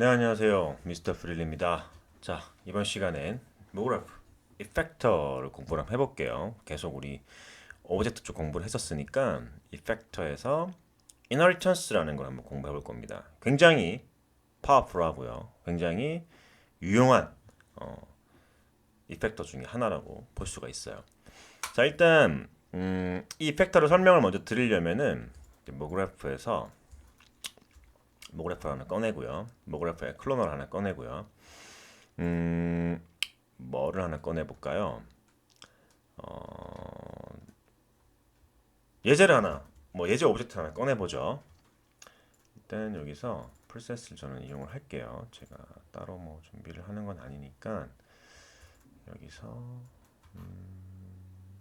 네 안녕하세요. 미스터 프릴입니다. 자 이번 시간엔 모그래프 이펙터를 공부를 한번 해볼게요. 계속 우리 오브젝트 쪽 공부를 했었으니까 이펙터에서 이너리턴스라는 걸 한번 공부해 볼 겁니다. 굉장히 파워풀하고요. 굉장히 유용한 어, 이펙터 중에 하나라고 볼 수가 있어요. 자 일단 음, 이 이펙터를 설명을 먼저 드리려면은 모그래프에서 모그래프 하나 꺼내고요. 모그래프에 클로널 하나 꺼내고요. 음, 뭐를 하나 꺼내 볼까요? 어, 예제를 하나, 뭐 예제 오브젝트 하나 꺼내 보죠. 일단 여기서 프로세스를 저는 이용을 할게요. 제가 따로 뭐 준비를 하는 건 아니니까 여기서 음,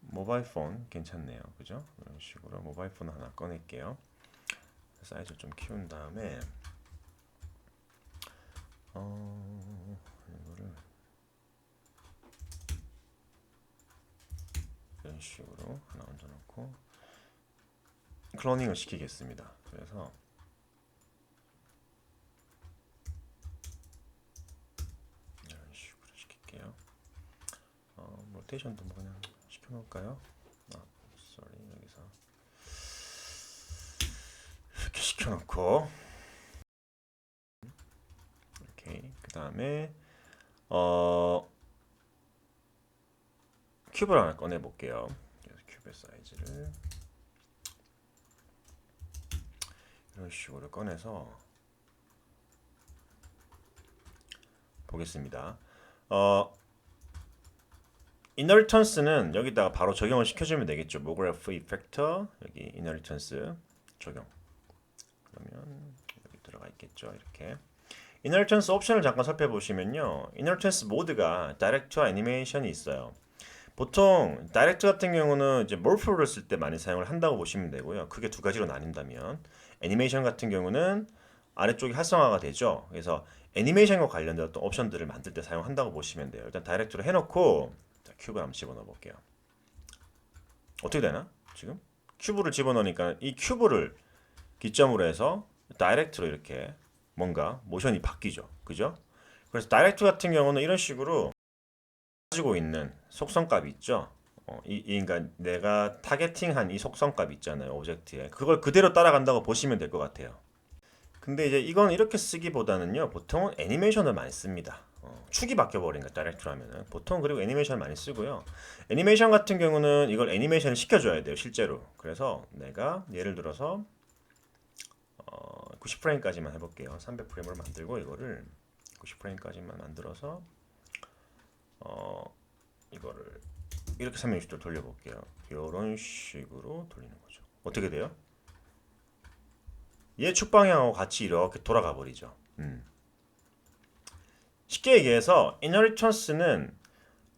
모바일 폰 괜찮네요. 그죠? 이런 식으로 모바일 폰 하나 꺼낼게요. 사이즈를 좀 키운 다음에 어 이거를 이런 식으로 하나 얹어놓고 클로닝을 시키겠습니다. 그래서 이런 식으로 시킬게요. 어, 로테이션도 뭐 그냥 시켜놓을까요? 아, sorry 여기서 시켜놓고. 오케이. 그 다음에 어 큐브를 하나 꺼내 볼게요. 큐브의 사이즈를. 이런 식으로 꺼내서 보겠습니다. 어 이너리턴스는 여기다가 바로 적용을 시켜주면 되겠죠. 모그래프 이펙터 여기 이너리턴스 적용 그러면 여기 들어가 있겠죠 이렇게. 이너리턴스 옵션을 잠깐 살펴보시면요. 이너리턴스 모드가 다이렉트와 애니메이션이 있어요. 보통 다이렉트 같은 경우는 이제 몰프를 쓸 때 많이 사용을 한다고 보시면 되고요. 크게 두 가지로 나뉜다면 애니메이션 같은 경우는 아래쪽이 활성화가 되죠. 그래서 애니메이션과 관련된 어떤 옵션들을 만들 때 사용한다고 보시면 돼요. 일단 다이렉트로 해놓고 자, 큐브 한번 집어넣어 볼게요. 어떻게 되나? 지금? 큐브를 집어넣으니까 이 큐브를 기점으로 해서 다이렉트로 이렇게 뭔가 모션이 바뀌죠. 그죠? 그래서 다이렉트 같은 경우는 이런 식으로 가지고 있는 속성값이 있죠. 어, 이, 이 그러니까 내가 타겟팅한 이 속성값 있잖아요. 오브젝트에. 그걸 그대로 따라간다고 보시면 될 것 같아요. 근데 이제 이건 이렇게 쓰기보다는요. 보통은 애니메이션을 많이 씁니다. 어, 축이 바뀌어 버리니까 다이렉트로 하면은 보통 그리고 애니메이션을 많이 쓰고요. 애니메이션 같은 경우는 이걸 애니메이션을 시켜줘야 돼요. 실제로. 그래서 내가 예를 들어서 어, 90프레임까지만 해볼게요. 300프레임으로 만들고 이거를 90프레임까지만 만들어서 어, 이거를 이렇게 360도 돌려볼게요. 이런 식으로 돌리는 거죠. 어떻게 돼요? 얘 축방향하고 같이 이렇게 돌아가 버리죠. 음. 쉽게 얘기해서 inheritance는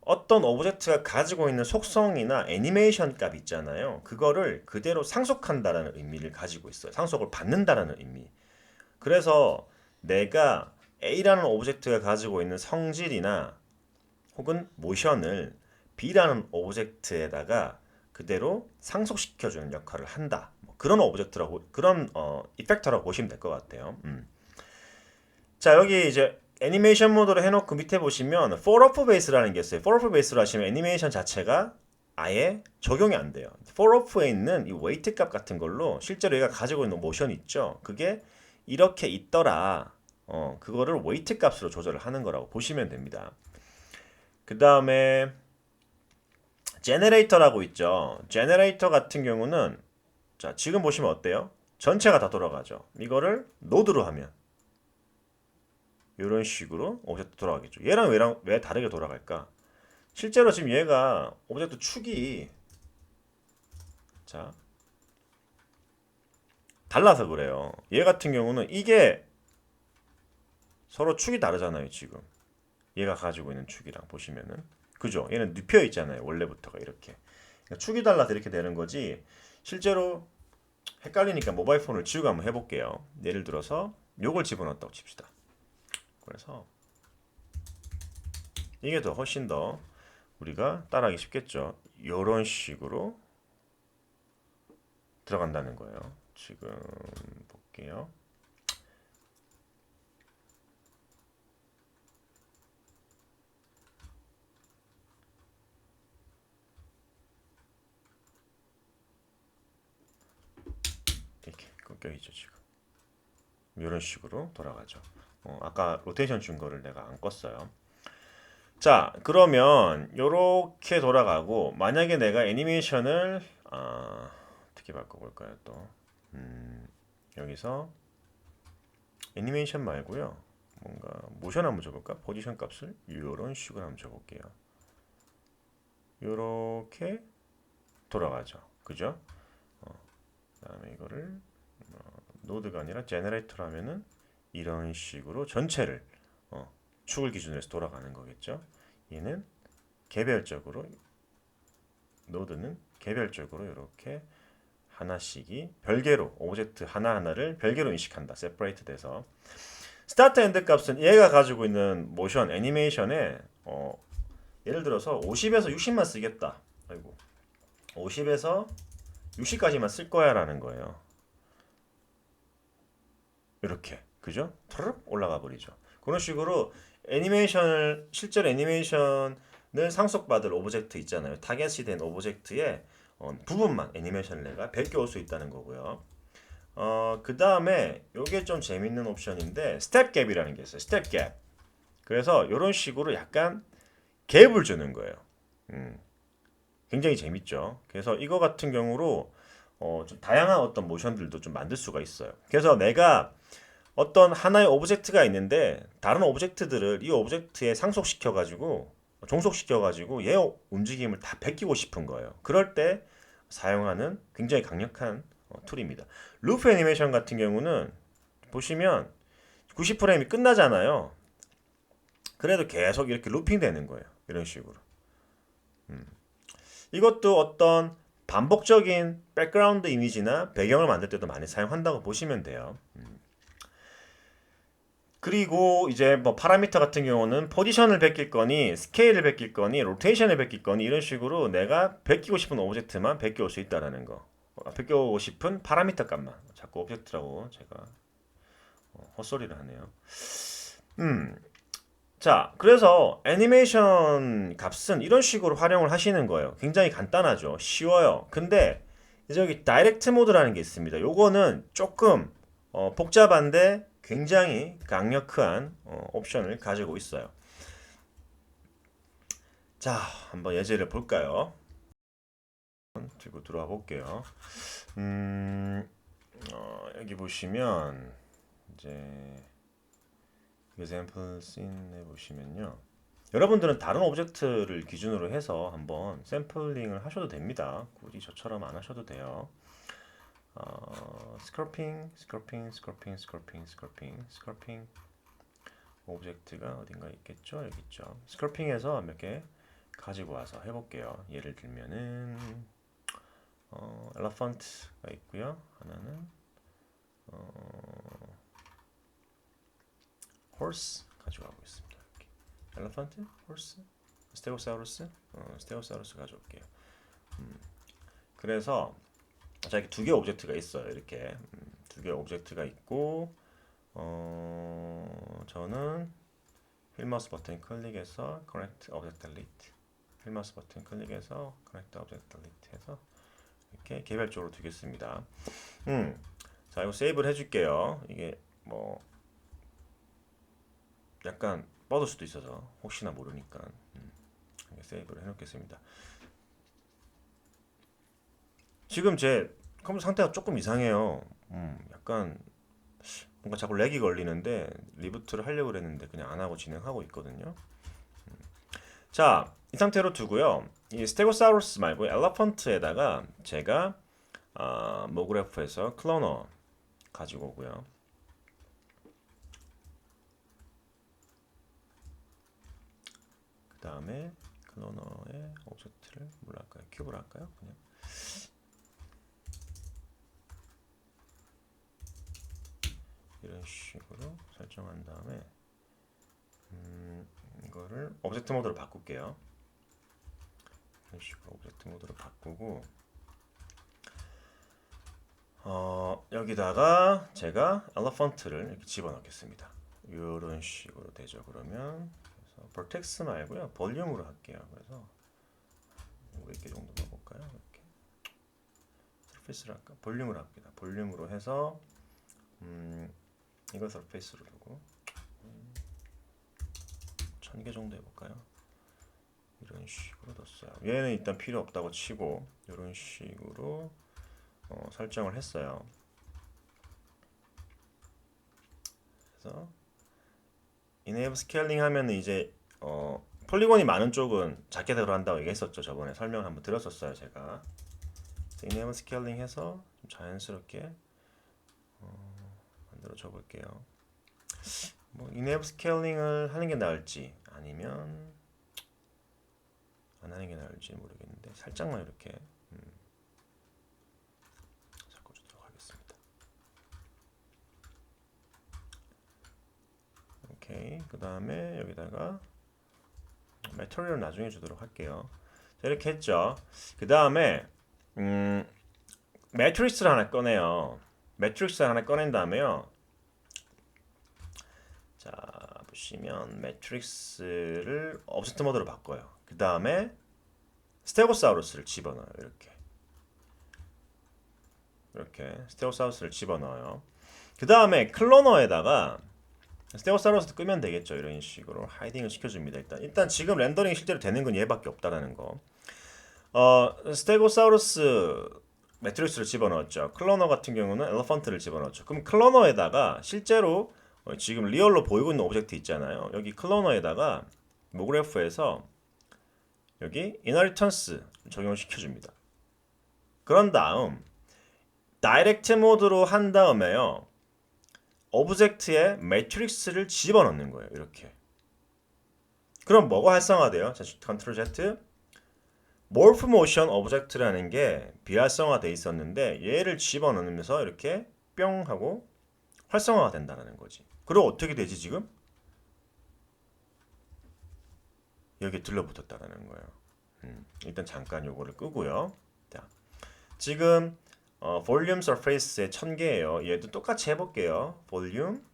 어떤 오브젝트가 가지고 있는 속성이나 애니메이션 값 있잖아요. 그거를 그대로 상속한다라는 의미를 가지고 있어요. 상속을 받는다라는 의미. 그래서 내가 A라는 오브젝트가 가지고 있는 성질이나 혹은 모션을 B라는 오브젝트에다가 그대로 상속시켜주는 역할을 한다. 뭐 그런 오브젝트라고 그런 어, 이펙터라고 보시면 될 것 같아요. 음. 자 여기 이제 애니메이션 모드로 해놓고 밑에 보시면 of base라는 게 있어요. of base로 하시면 애니메이션 자체가 아예 적용이 안 돼요. of에 있는 이 weight 값 같은 걸로 실제로 얘가 가지고 있는 모션 있죠. 그게 이렇게 있더라. 어, 그거를 weight 값으로 조절을 하는 거라고 보시면 됩니다. 그 다음에 제네레이터라고 있죠. 제네레이터 같은 경우는 자 지금 보시면 어때요? 전체가 다 돌아가죠. 이거를 노드로 하면 이런 식으로 오브젝트 돌아가겠죠. 얘랑 왜랑 왜 다르게 돌아갈까? 실제로 지금 얘가 오브젝트 축이 자 달라서 그래요. 얘 같은 경우는 이게 서로 축이 다르잖아요. 지금 얘가 가지고 있는 축이랑 보시면은 그죠? 얘는 눕혀 있잖아요. 원래부터가 이렇게 그러니까 축이 달라서 이렇게 되는 거지. 실제로 헷갈리니까 모바일 폰을 지우고 한번 해볼게요. 예를 들어서 요걸 집어넣었다고 칩시다. 그래서 이게 더 훨씬 더 우리가 따라하기 쉽겠죠. 이런 식으로 들어간다는 거예요. 지금 볼게요. 이렇게 끊겨 있죠 지금. 이런 식으로 돌아가죠. 어, 아까 로테이션 준 거를 내가 안 껐어요. 자, 그러면 이렇게 돌아가고 만약에 내가 애니메이션을 아, 어떻게 바꿔볼까요 또? 음, 여기서 애니메이션 말고요. 뭔가 모션 한번 줘볼까? 포지션 값을 이런 식으로 한번 줘볼게요. 이렇게 돌아가죠. 그죠? 어, 그 다음에 이거를 어, 노드가 아니라 제너레이터로 하면은 이런 식으로 전체를 어, 축을 기준으로 해서 돌아가는 거겠죠. 얘는 개별적으로 노드는 개별적으로 이렇게 하나씩이 별개로 오브젝트 하나하나를 별개로 인식한다. 세퍼레이트 돼서 스타트 엔드 값은 얘가 가지고 있는 모션 애니메이션에 어, 예를 들어서 50에서 60만 쓰겠다. 아이고. 50에서 60까지만 쓸 거야 라는 거예요. 이렇게. 그죠? 트르륵 올라가 버리죠. 그런 식으로 애니메이션을 실제로 애니메이션을 상속받을 오브젝트 있잖아요. 타겟이 된 오브젝트의 어, 부분만 애니메이션을 내가 베껴 올 수 있다는 거고요. 어, 그 다음에 요게 좀 재밌는 옵션인데 스텝 갭이라는 게 있어요. 스텝 갭. 그래서 이런 식으로 약간 갭을 주는 거예요. 음, 굉장히 재밌죠. 그래서 이거 같은 경우로 어, 좀 다양한 어떤 모션들도 좀 만들 수가 있어요. 그래서 내가 어떤 하나의 오브젝트가 있는데 다른 오브젝트들을 이 오브젝트에 상속시켜 가지고 종속시켜 가지고 얘 움직임을 다 베끼고 싶은 거예요. 그럴 때 사용하는 굉장히 강력한 어, 툴입니다. 루프 애니메이션 같은 경우는 보시면 90프레임이 끝나잖아요. 그래도 계속 이렇게 루핑 되는 거예요. 이런 식으로. 음. 이것도 어떤 반복적인 백그라운드 이미지나 배경을 만들 때도 많이 사용한다고 보시면 돼요. 음. 그리고 이제 뭐 파라미터 같은 경우는 포지션을 베낄 거니 스케일을 베낄 거니 로테이션을 베낄 거니 이런 식으로 내가 베끼고 싶은 오브젝트만 베껴 올 수 있다라는 거. 어, 베껴 오고 싶은 파라미터 값만. 자꾸 오브젝트라고 제가 어, 헛소리를 하네요. 음. 자, 그래서 애니메이션 값은 이런 식으로 활용을 하시는 거예요. 굉장히 간단하죠. 쉬워요. 근데 이제 여기 다이렉트 모드라는 게 있습니다. 요거는 조금 어, 복잡한데 굉장히 강력한 어, 옵션을 가지고 있어요. 자, 한번 예제를 볼까요? 들고 들어와 볼게요. 음, 어, 여기 보시면 이제 example 씬에 보시면요. 여러분들은 다른 오브젝트를 기준으로 해서 한번 샘플링을 하셔도 됩니다. 굳이 저처럼 안 하셔도 돼요. 어, 스크로핑, 스크로핑, 스크로핑, 스크로핑, 스크로핑, 스크로핑 오브젝트가 어딘가 있겠죠? 여기 있죠. 스크로핑에서 몇 개 가지고 와서 해볼게요. 예를 들면은 어, 엘라펀트가 있고요. 하나는 어, horse 가져가고 있습니다. 이렇게. 엘라펀트, horse, 스테고사우루스, 어, 스테고사우루스 가져올게요. 음, 그래서 자 이렇게 두개 오브젝트가 있어요. 이렇게 음, 두개 오브젝트가 있고 어, 저는 휠 마우스 버튼 클릭해서 Connect Object Delete 휠 마우스 버튼 클릭해서 Connect Delete 해서 이렇게 개별적으로 두겠습니다. 음, 자 이거 세이브를 해줄게요. 이게 뭐 약간 뻗을 수도 있어서 혹시나 모르니까 음, 세이브를 해놓겠습니다. 지금 제 컴퓨터 상태가 조금 이상해요. 음, 약간 뭔가 자꾸 렉이 걸리는데 리부트를 하려고 그랬는데 그냥 안 하고 진행하고 있거든요. 음. 자, 이 상태로 두고요. 이 스테고사우루스 말고 엘라펀트에다가 제가 아, 모그래프에서 클로너 가지고 오고요. 그 다음에 클로너의 오브젝트를 뭘로 할까요? 큐브로 할까요? 그냥 이런 식으로 설정한 다음에 음, 이거를 오브젝트 모드로 바꿀게요. 이런 식으로 오브젝트 모드로 바꾸고 어, 여기다가 제가 엘라펀트를 이렇게 집어넣겠습니다. 이런 식으로 되죠. 그러면 그래서 vertex 말고요. 볼륨으로 할게요. 그래서 500개 정도 넣어볼까요? 이렇게 서페이스를 할까? 볼륨을 합니다. 볼륨으로 해서 음, 이거 서페이스로 두고 음, 천개 정도 해볼까요? 이런 식으로 뒀어요. 얘는 일단 필요 없다고 치고 이런 식으로 어, 설정을 했어요. 그래서 enable scaling 하면 이제 어, 폴리곤이 많은 쪽은 작게 들어간다고 얘기했었죠. 저번에 설명 한번 드렸었어요. 제가 enable scaling 해서 좀 자연스럽게 어, 만들어 줘 볼게요. 뭐 enable scaling을 하는 게 나을지 아니면 안 하는 게 나을지 모르겠는데 살짝만 이렇게 음, 섞어주도록 하겠습니다. 오케이 그 다음에 여기다가 메터리얼 나중에 주도록 할게요. 자, 이렇게 했죠. 그 다음에 음, 매트릭스를 하나 꺼내요. 매트릭스 하나 꺼낸 다음에요. 자 보시면 매트릭스를 업세트 모드로 바꿔요. 그 다음에 스테고사우루스를 집어넣어요. 이렇게 이렇게 스테고사우루스를 집어넣어요. 그 다음에 클로너에다가 스테고사우루스 끄면 되겠죠. 이런 식으로 하이딩을 시켜줍니다. 일단 일단 지금 렌더링이 실제로 되는 건 얘밖에 없다라는 거. 어 스테고사우루스 매트릭스를 집어넣었죠. 클로너 같은 경우는 엘레펀트를 집어넣었죠. 그럼 클로너에다가 실제로 어, 지금 리얼로 보이고 있는 오브젝트 있잖아요. 여기 클로너에다가 모그래프에서 여기 이너리턴스 적용을 시켜 줍니다. 그런 다음 다이렉트 모드로 한 다음에요. 오브젝트에 매트릭스를 집어넣는 거예요. 이렇게. 그럼 뭐가 활성화돼요? 자, 컨트롤 Z. 몰프 모션 오브젝트라는 게 비활성화돼 있었는데 얘를 집어넣으면서 이렇게 뿅 하고 활성화가 된다는 거지. 그리고 어떻게 되지 지금? 여기 들러붙었다는 거예요. 음, 일단 잠깐 요거를 끄고요. 자, 지금 어, 볼륨 서페이스의 1000개예요. 얘도 똑같이 해볼게요. 볼륨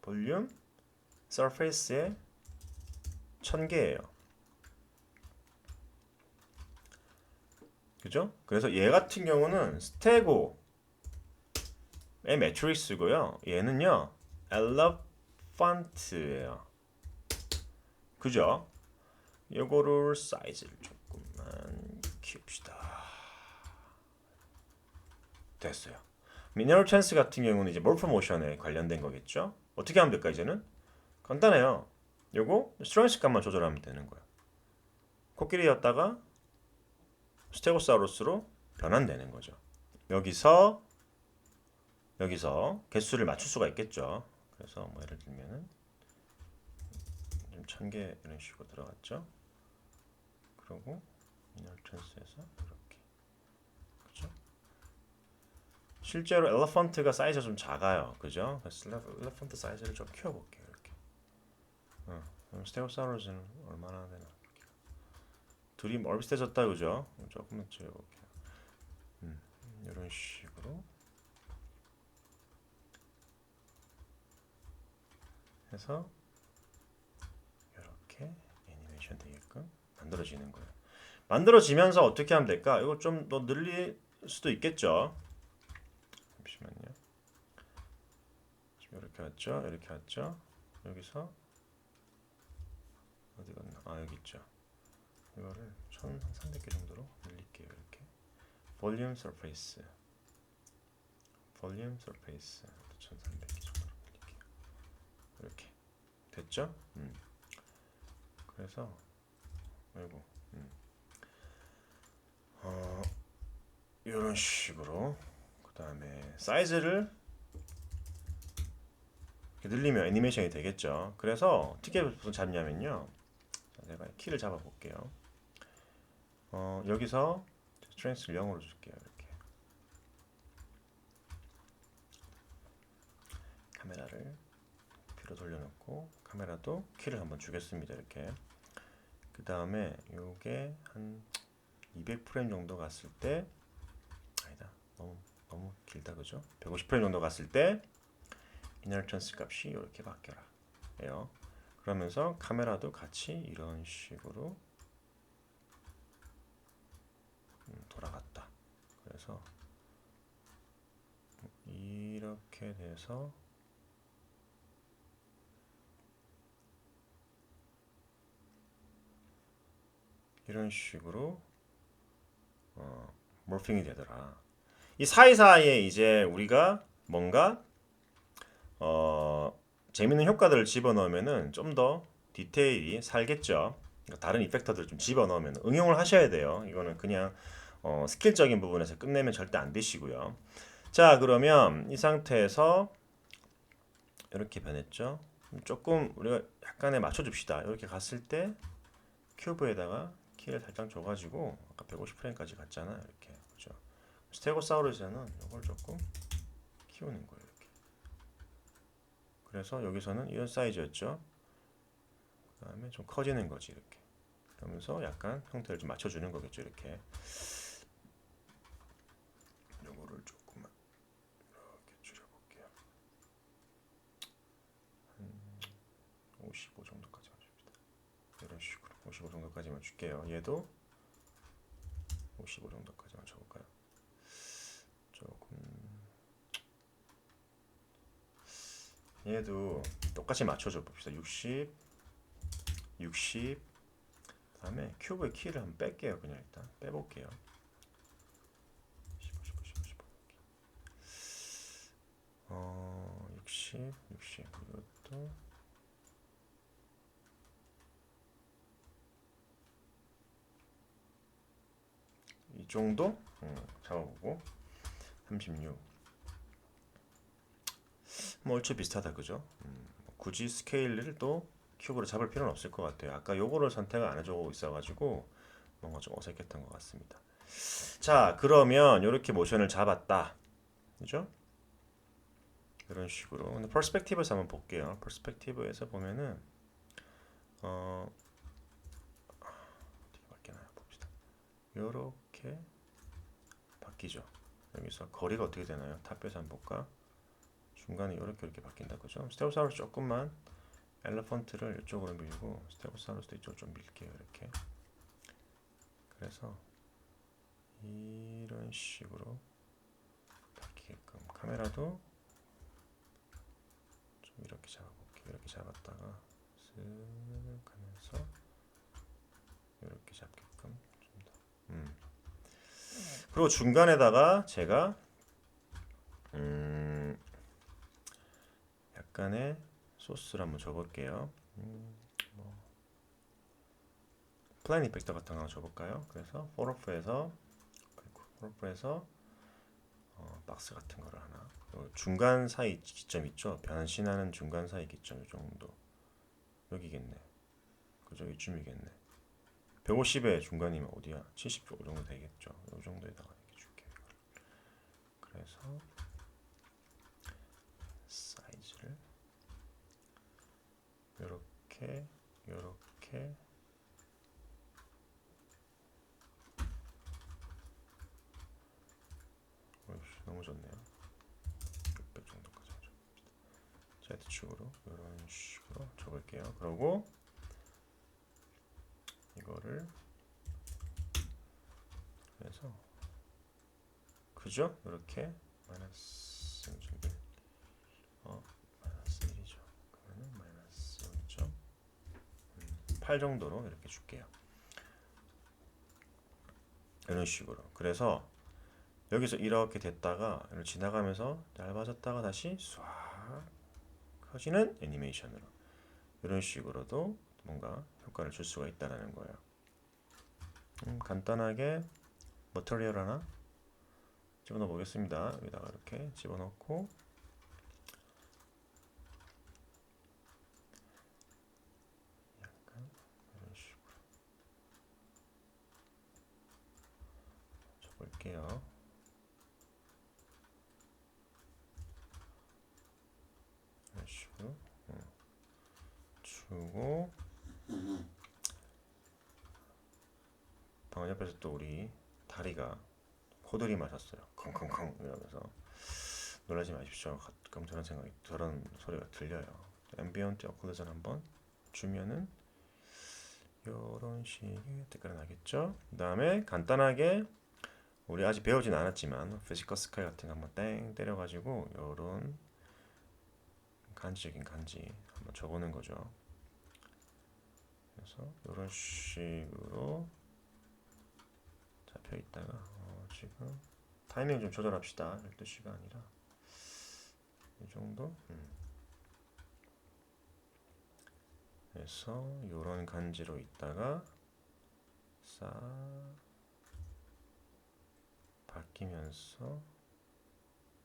볼륨 서페이스의 1000개예요. 그죠? 그래서 얘 같은 경우는 스테고의 매트릭스고요. 얘는요. 엘러펀트예요. 그죠? 요거를 사이즈를 조금만 키웁시다. 됐어요. 미네럴 찬스 같은 경우는 이제 몰프 모션에 관련된 거겠죠? 어떻게 하면 될까 이제는? 간단해요. 요거 스트레스 값만 조절하면 되는 거예요. 코끼리였다가 스테고사우루스로 변환되는 거죠. 여기서 여기서 개수를 맞출 수가 있겠죠. 그래서 뭐 예를 들면은 좀천개 이런 식으로 들어갔죠. 그리고 이널턴스에서 이렇게 그죠? 실제로 엘레펀트가 사이즈가 좀 작아요, 그죠? 그래서 엘레펀트 사이즈를 좀 키워볼게요, 이렇게. 어, 스테고사우루스는 얼마나 되나? 둘이 멀 비슷해졌다, 그죠? 조금만 줄여볼게요. 음, 이런 식으로 해서 이렇게 애니메이션 되게끔 만들어지는 거예요. 만들어지면서 어떻게 하면 될까? 이거 좀 더 늘릴 수도 있겠죠. 잠시만요. 지금 이렇게 왔죠? 이렇게 왔죠? 여기서 어디 갔나? 아 여기 있죠. 이거를 1300개 정도로 늘릴게요. 이렇게 볼륨 서페이스 볼륨 서페이스 1300개 정도로 늘릴게요. 이렇게 됐죠? 음. 그래서 아이고 음. 어, 이런 식으로 그 다음에 사이즈를 늘리면 애니메이션이 되겠죠. 그래서 어떻게 잡냐면요. 자, 제가 키를 잡아 볼게요. 어, 여기서 스트렝스를 0으로 줄게요. 이렇게 카메라를 뒤로 돌려놓고 카메라도 키를 한번 주겠습니다. 이렇게 그 다음에 요게 한 200프레임 정도 갔을 때 아니다 너무 너무 길다 그죠? 150프레임 정도 갔을 때 인헬턴스 값이 이렇게 바뀌어라 예요 그러면서 카메라도 같이 이런 식으로 음, 돌아갔다 그래서 이렇게 돼서 이런 식으로 어, 몰핑이 되더라. 이 사이사이에 이제 우리가 뭔가 어, 재밌는 효과들을 집어넣으면은 좀 더 디테일이 살겠죠. 그러니까 다른 이펙터들을 좀 집어넣으면 응용을 하셔야 돼요. 이거는 그냥 어, 스킬적인 부분에서 끝내면 절대 안 되시고요. 자, 그러면 이 상태에서 이렇게 변했죠. 조금 우리가 약간의 맞춰줍시다. 이렇게 갔을 때 큐브에다가 키를 살짝 줘가지고 아까 150프레임까지 갔잖아. 이렇게 그죠. 스테고사우루스에는 이걸 조금 키우는 거예요. 이렇게. 그래서 여기서는 이런 사이즈였죠. 그 다음에 좀 커지는 거지 이렇게. 그러면서 약간 형태를 좀 맞춰주는 거겠죠. 이렇게. 요거를 조금만 이렇게 줄여볼게요. 한 55 정도까지만 줍니다. 이런 식으로 55 정도까지만 줄게요. 얘도 55 정도까지만 줘볼까요? 조금 얘도 똑같이 맞춰줘 봅시다. 60, 60 그다음에 큐브의 키를 한번 뺄게요. 그냥 일단 빼볼게요. 15, 15, 15, 15 이렇게. 어, 60, 60 이것도 이 정도 음, 잡아보고 36. 뭐 얼추 비슷하다 그죠? 음, 뭐 굳이 스케일을 또 큐브로 잡을 필요는 없을 것 같아요. 아까 요거를 선택을 안 해주고 있어가지고 뭔가 좀 어색했던 것 같습니다. 자 그러면 이렇게 모션을 잡았다, 그죠? 이런 식으로. 근데 퍼스펙티브에서 한번 볼게요. 퍼스펙티브에서 보면은 어 어떻게 바뀌나요? 봅시다. 요렇게 바뀌죠. 여기서 거리가 어떻게 되나요? 탑에서 한번 볼까? 중간에 이렇게 이렇게 바뀐다 그죠? 스테고사우루스 조금만 엘레펀트를 이쪽으로 밀고 스테고사우루스도 이쪽으로 좀 밀게요 이렇게 그래서 이런 식으로 바뀌게끔 카메라도 좀 이렇게 잡아볼게요 이렇게 잡았다가 쓱 하면서 이렇게 잡게끔 좀 더. 음. 그리고 중간에다가 제가 음, 약간의 소스를 한번 줘볼게요. 음, 뭐 플랜 이펙터 같은 거 줘볼까요? 그래서 포로프에서 포로프에서 어, 박스 같은 거를 하나 요 중간 사이 기점 있죠? 변신하는 중간 사이 기점 이 정도 여기겠네. 그죠? 이쯤이겠네. 150의 중간이면 어디야? 70 정도 되겠죠. 이 정도에다가 이렇게 줄게요. 그래서 사이즈를 이렇게 이렇게 너무 좋네요. 600 정도까지 하죠. Z축으로 이런 식으로 줘볼게요. 그러고 이거를 그래서 그죠? 이렇게 마이너스 1어 마이너스 1이죠. 그러면 마이너스 0.8 정도로 이렇게 줄게요. 이런 식으로. 그래서 여기서 이렇게 됐다가 지나가면서 얇아졌다가 다시 쏴 커지는 애니메이션으로 이런 식으로도 뭔가 효과를 줄 수가 있다는 거예요. 음, 간단하게 머터리얼 하나 집어넣어 보겠습니다. 여기다가 이렇게 집어넣고 약간 이런 식으로 줘볼게요. 이런 식으로 음. 주고 방금 옆에서 또 우리 다리가 코들이 맞았어요. 컹컹컹 이러면서 놀라지 마십시오. 가끔 저런 생각이 저런 소리가 들려요. 앰비언트 어클루전 한번 주면은 요런 식의 색깔이 나겠죠. 그 다음에 간단하게 우리 아직 배우진 않았지만 피지컬 스카이 같은 거 한번 땡 때려가지고 요런 간지적인 간지 한번 적어놓은 거죠. 그래서 이런 식으로 잡혀 있다가 어, 지금 타이밍 좀 조절합시다. 12시가 아니라 이 정도. 음. 그래서 이런 간지로 있다가 싹 바뀌면서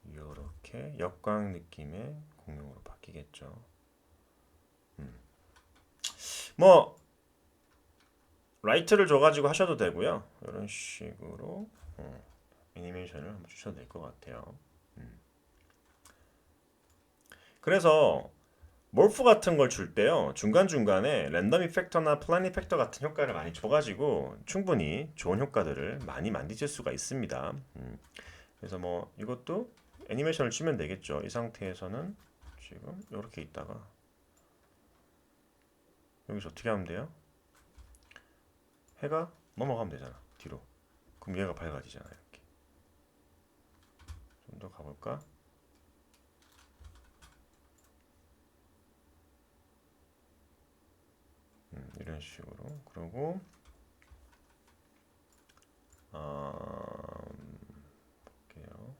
이렇게 역광 느낌의 공룡으로 바뀌겠죠. 음. 뭐 라이트를 줘가지고 하셔도 되고요. 이런 식으로 어, 애니메이션을 한번 주셔도 될 것 같아요. 음. 그래서 몰프 같은 걸 줄 때요 중간 중간에 랜덤 이펙터나 플랜 이펙터 같은 효과를 많이 줘가지고 충분히 좋은 효과들을 많이 만드실 수가 있습니다. 음. 그래서 뭐 이것도 애니메이션을 치면 되겠죠. 이 상태에서는 지금 이렇게 있다가 여기서 어떻게 하면 돼요? 해가 넘어가면 되잖아 뒤로. 그럼 얘가 밝아지잖아 이렇게. 좀 더 가볼까? 음, 이런 식으로 그리고 아, 볼게요.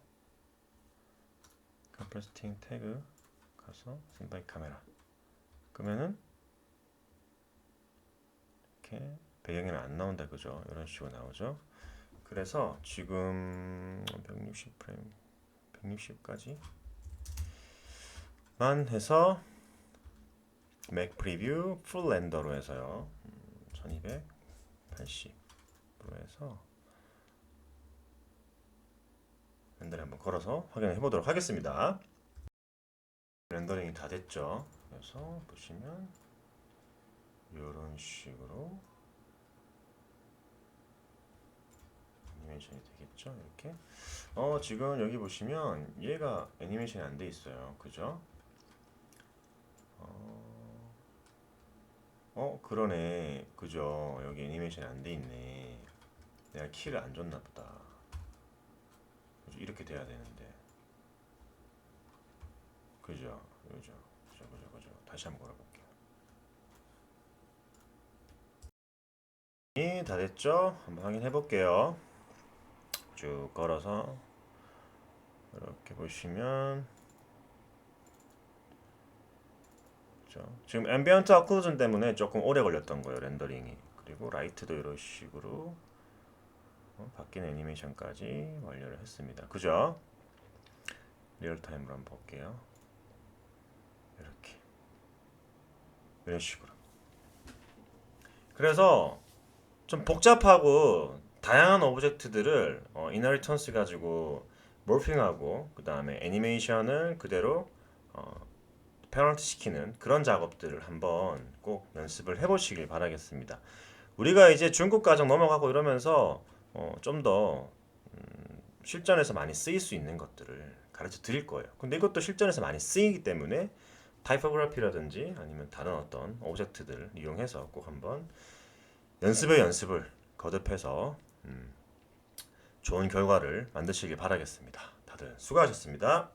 컨프레스팅 태그 가서 신바이 카메라 그러면은 이렇게 배경에는 안 나온다 그죠? 이런 식으로 나오죠. 그래서 지금 160 프레임 160까지 만 해서 맥 프리뷰 풀 렌더로 해서요. 1280으로 해서 렌더를 한번 걸어서 확인해 보도록 하겠습니다. 렌더링이 다 됐죠. 그래서 보시면 이런 식으로 애니메이션이 되겠죠. 이렇게. 어 지금 여기 보시면 얘가 애니메이션이 안 돼 있어요. 그죠? 어 그러네. 그죠? 여기 애니메이션이 안 돼 있네. 내가 키를 안 줬나 보다? 이렇게 돼야 되는데. 그죠? 그죠? 그죠? 그죠? 그죠? 다시 한번 걸어볼게요. 이다 됐죠? 한번 확인해 볼게요 쭉 걸어서 이렇게 보시면 그렇죠. 지금 앰비언트 어클루전 때문에 조금 오래 걸렸던 거예요 렌더링이. 그리고 라이트도 이런 식으로 어, 바뀐 애니메이션까지 완료를 했습니다. 그죠? 리얼타임으로 한번 볼게요. 이렇게. 이런 식으로. 그래서 좀 복잡하고 다양한 오브젝트들을 어, 이너리턴스 가지고 몰핑하고 그 다음에 애니메이션을 그대로 어, 페널티 시키는 그런 작업들을 한번 꼭 연습을 해보시길 바라겠습니다. 우리가 이제 중국 과정 넘어가고 이러면서 어, 좀더 음, 실전에서 많이 쓰일 수 있는 것들을 가르쳐 드릴 거예요. 근데 이것도 실전에서 많이 쓰이기 때문에 타이포그래피라든지 아니면 다른 어떤 오브젝트들을 이용해서 꼭 한번 연습의 연습을 거듭해서 음, 좋은 결과를 만드시길 바라겠습니다. 다들 수고하셨습니다.